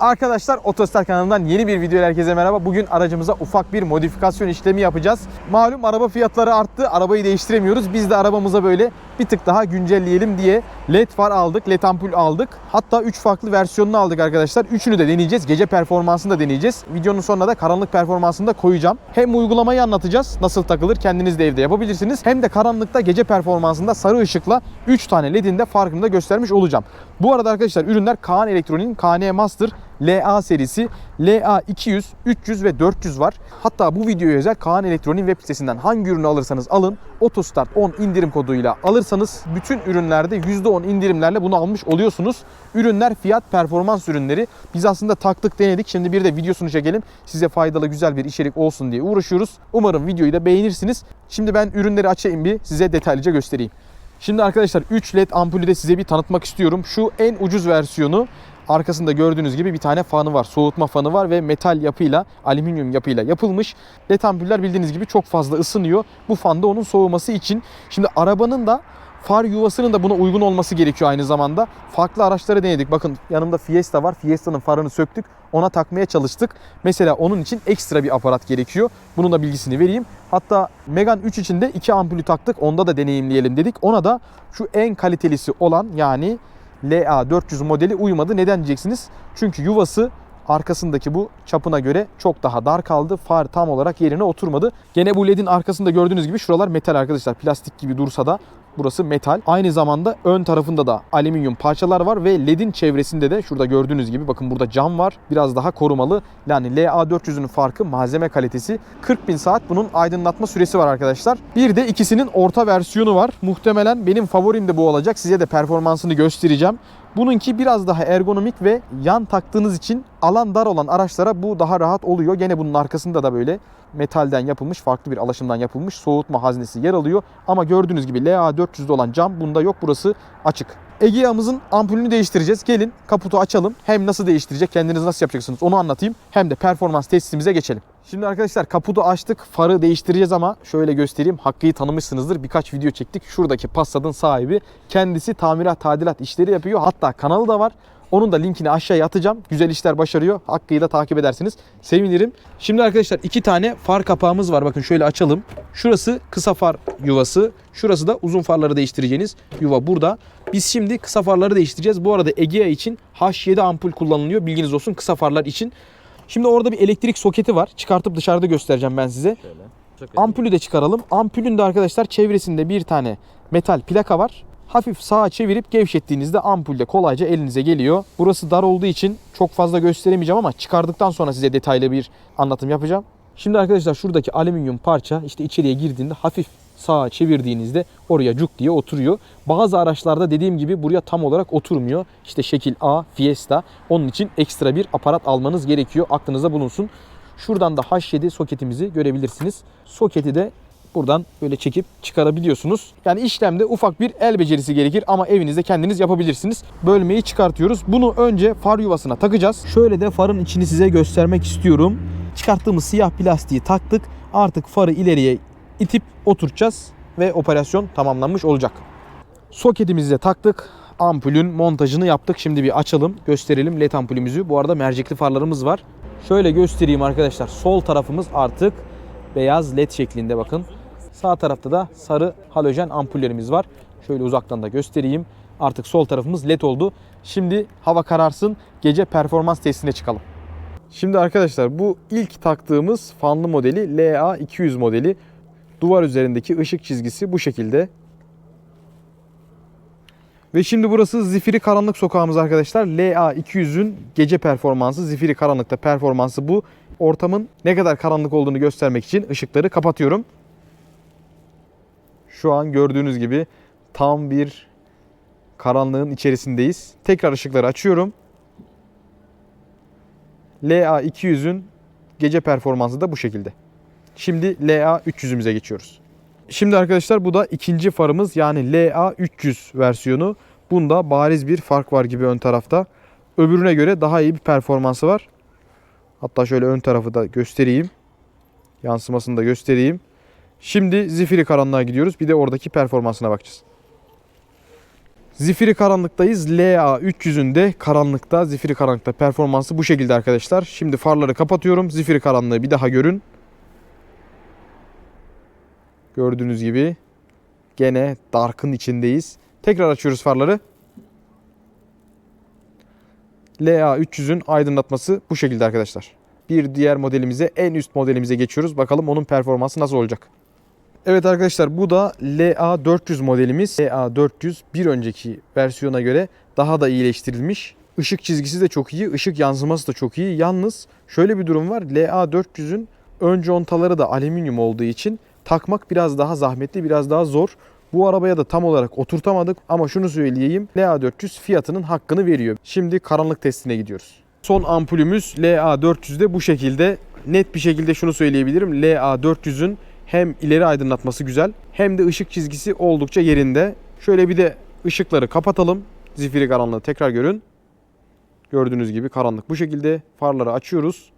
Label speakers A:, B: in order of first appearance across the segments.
A: Arkadaşlar Otostar kanalından yeni bir video herkese merhaba. Bugün aracımıza ufak bir modifikasyon işlemi yapacağız. Malum araba fiyatları arttı. Arabayı değiştiremiyoruz. Biz de arabamıza böyle bir tık daha güncelleyelim diye LED far aldık, LED ampul aldık. Hatta 3 farklı versiyonunu aldık arkadaşlar. Üçünü de deneyeceğiz. Gece performansını da deneyeceğiz. Videonun sonunda da karanlık performansını da koyacağım. Hem uygulamayı anlatacağız. Nasıl takılır kendiniz de evde yapabilirsiniz. Hem de karanlıkta gece performansında sarı ışıkla 3 tane LED'in de farkını da göstermiş olacağım. Bu arada arkadaşlar ürünler Kaan Elektronik'in KN Master LA serisi LA 200, 300 ve 400 var. Hatta bu videoya özel Kaan Elektronik web sitesinden hangi ürünü alırsanız alın Otostart 10 indirim koduyla alırsanız bütün ürünlerde %10 indirimlerle bunu almış oluyorsunuz. Ürünler fiyat performans ürünleri. Biz aslında taktık denedik. Şimdi bir de videosunu çekelim. Size faydalı güzel bir içerik olsun diye uğraşıyoruz. Umarım videoyu da beğenirsiniz. Şimdi ben ürünleri açayım bir size detaylıca göstereyim. Şimdi arkadaşlar 3 led ampulü de size bir tanıtmak istiyorum. Şu en ucuz versiyonu Arkasında gördüğünüz gibi bir tane fanı var. Soğutma fanı var ve metal yapıyla, alüminyum yapıyla yapılmış. LED ampuller bildiğiniz gibi çok fazla ısınıyor. Bu fan da onun soğuması için. Şimdi arabanın da far yuvasının da buna uygun olması gerekiyor aynı zamanda. Farklı araçları denedik. Bakın yanımda Fiesta var. Fiesta'nın farını söktük. Ona takmaya çalıştık. Mesela onun için ekstra bir aparat gerekiyor. Bunun da bilgisini vereyim. Hatta Megane 3 için de 2 ampulü taktık. Onda da deneyimleyelim dedik. Ona da şu en kalitelisi olan yani LA400 modeli uymadı. Neden diyeceksiniz? Çünkü yuvası arkasındaki bu çapına göre çok daha dar kaldı. Far tam olarak yerine oturmadı. Gene bu ledin arkasında gördüğünüz gibi şuralar metal arkadaşlar. Plastik gibi dursa da burası metal. Aynı zamanda ön tarafında da alüminyum parçalar var ve ledin çevresinde de şurada gördüğünüz gibi bakın burada cam var. Biraz daha korumalı. Yani LA400'ün farkı malzeme kalitesi. 40 bin saat bunun aydınlatma süresi var arkadaşlar. Bir de ikisinin orta versiyonu var. Muhtemelen benim favorim de bu olacak. Size de performansını göstereceğim. Bununki biraz daha ergonomik ve yan taktığınız için alan dar olan araçlara bu daha rahat oluyor. Gene bunun arkasında da böyle metalden yapılmış, farklı bir alaşımdan yapılmış soğutma haznesi yer alıyor. Ama gördüğünüz gibi LA400'de olan cam bunda yok. Burası açık. Egea'mızın ampulünü değiştireceğiz. Gelin kaputu açalım. Hem nasıl değiştirecek, kendiniz nasıl yapacaksınız onu anlatayım. Hem de performans testimize geçelim. Şimdi arkadaşlar kaputu açtık. Farı değiştireceğiz ama şöyle göstereyim. Hakkı'yı tanımışsınızdır. Birkaç video çektik. Şuradaki Passat'ın sahibi kendisi tamirat, tadilat işleri yapıyor. Hatta kanalı da var. Onun da linkini aşağıya atacağım. Güzel işler başarıyor. Hakkı'yı da takip edersiniz. Sevinirim. Şimdi arkadaşlar iki tane far kapağımız var. Bakın şöyle açalım. Şurası kısa far yuvası. Şurası da uzun farları değiştireceğiniz yuva burada. Biz şimdi kısa farları değiştireceğiz. Bu arada Egea için H7 ampul kullanılıyor. Bilginiz olsun kısa farlar için. Şimdi orada bir elektrik soketi var. Çıkartıp dışarıda göstereceğim ben size. Ampulü de çıkaralım. Ampulün de arkadaşlar çevresinde bir tane metal plaka var. Hafif sağa çevirip gevşettiğinizde ampul de kolayca elinize geliyor. Burası dar olduğu için çok fazla gösteremeyeceğim ama çıkardıktan sonra size detaylı bir anlatım yapacağım. Şimdi arkadaşlar şuradaki alüminyum parça işte içeriye girdiğinde hafif sağa çevirdiğinizde oraya cuk diye oturuyor. Bazı araçlarda dediğim gibi buraya tam olarak oturmuyor. İşte şekil A, Fiesta. Onun için ekstra bir aparat almanız gerekiyor. Aklınızda bulunsun. Şuradan da H7 soketimizi görebilirsiniz. Soketi de buradan böyle çekip çıkarabiliyorsunuz. Yani işlemde ufak bir el becerisi gerekir ama evinizde kendiniz yapabilirsiniz. Bölmeyi çıkartıyoruz. Bunu önce far yuvasına takacağız. Şöyle de farın içini size göstermek istiyorum. Çıkarttığımız siyah plastiği taktık. Artık farı ileriye itip oturtacağız ve operasyon tamamlanmış olacak. Soketimizi de taktık. Ampulün montajını yaptık. Şimdi bir açalım, gösterelim led ampulümüzü. Bu arada mercekli farlarımız var. Şöyle göstereyim arkadaşlar. Sol tarafımız artık beyaz led şeklinde bakın. Sağ tarafta da sarı halojen ampullerimiz var. Şöyle uzaktan da göstereyim. Artık sol tarafımız led oldu. Şimdi hava kararsın. Gece performans testine çıkalım. Şimdi arkadaşlar bu ilk taktığımız fanlı modeli LA200 modeli. Duvar üzerindeki ışık çizgisi bu şekilde. Ve şimdi burası Zifiri Karanlık sokağımız arkadaşlar. LA200'ün gece performansı, Zifiri Karanlık'ta performansı bu. Ortamın ne kadar karanlık olduğunu göstermek için ışıkları kapatıyorum. Şu an gördüğünüz gibi tam bir karanlığın içerisindeyiz. Tekrar ışıkları açıyorum. LA200'ün gece performansı da bu şekilde. Şimdi LA300'ümüze geçiyoruz. Şimdi arkadaşlar bu da ikinci farımız yani LA300 versiyonu. Bunda bariz bir fark var gibi ön tarafta. Öbürüne göre daha iyi bir performansı var. Hatta şöyle ön tarafı da göstereyim. Yansımasını da göstereyim. Şimdi zifiri karanlığa gidiyoruz. Bir de oradaki performansına bakacağız. Zifiri karanlıktayız. LA 300'ün de karanlıkta, zifiri karanlıkta performansı bu şekilde arkadaşlar. Şimdi farları kapatıyorum. Zifiri karanlığı bir daha görün. Gördüğünüz gibi gene dark'ın içindeyiz. Tekrar açıyoruz farları. LA 300'ün aydınlatması bu şekilde arkadaşlar. Bir diğer modelimize, en üst modelimize geçiyoruz. Bakalım onun performansı nasıl olacak. Evet arkadaşlar bu da LA 400 modelimiz. LA 400 bir önceki versiyona göre daha da iyileştirilmiş. Işık çizgisi de çok iyi, ışık yansıması da çok iyi. Yalnız şöyle bir durum var. LA 400'ün ön contaları da alüminyum olduğu için takmak biraz daha zahmetli, biraz daha zor. Bu arabaya da tam olarak oturtamadık ama şunu söyleyeyim. LA400 fiyatının hakkını veriyor. Şimdi karanlık testine gidiyoruz. Son ampulümüz LA400'de bu şekilde. Net bir şekilde şunu söyleyebilirim. LA400'ün hem ileri aydınlatması güzel hem de ışık çizgisi oldukça yerinde. Şöyle bir de ışıkları kapatalım. Zifiri karanlığı tekrar görün. Gördüğünüz gibi karanlık bu şekilde. Farları açıyoruz.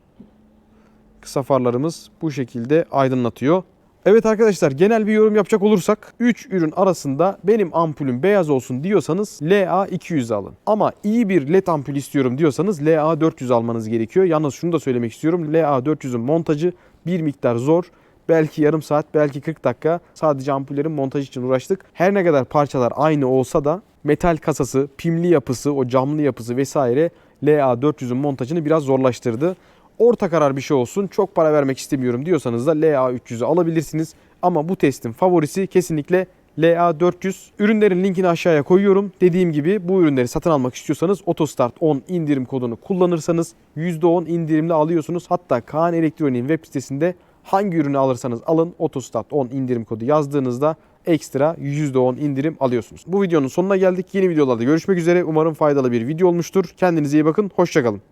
A: Kısa farlarımız bu şekilde aydınlatıyor. Evet arkadaşlar genel bir yorum yapacak olursak 3 ürün arasında benim ampulüm beyaz olsun diyorsanız LA200 alın. Ama iyi bir led ampul istiyorum diyorsanız LA400 almanız gerekiyor. Yalnız şunu da söylemek istiyorum. LA400'ün montajı bir miktar zor. Belki yarım saat, belki 40 dakika sadece ampullerin montajı için uğraştık. Her ne kadar parçalar aynı olsa da metal kasası, pimli yapısı, o camlı yapısı vesaire LA400'ün montajını biraz zorlaştırdı. Orta karar bir şey olsun. Çok para vermek istemiyorum diyorsanız da LA300'ü alabilirsiniz. Ama bu testin favorisi kesinlikle LA400. Ürünlerin linkini aşağıya koyuyorum. Dediğim gibi bu ürünleri satın almak istiyorsanız Otostart 10 indirim kodunu kullanırsanız %10 indirimle alıyorsunuz. Hatta Kaan Elektronik'in web sitesinde hangi ürünü alırsanız alın Otostart 10 indirim kodu yazdığınızda ekstra %10 indirim alıyorsunuz. Bu videonun sonuna geldik. Yeni videolarda görüşmek üzere. Umarım faydalı bir video olmuştur. Kendinize iyi bakın. Hoşçakalın.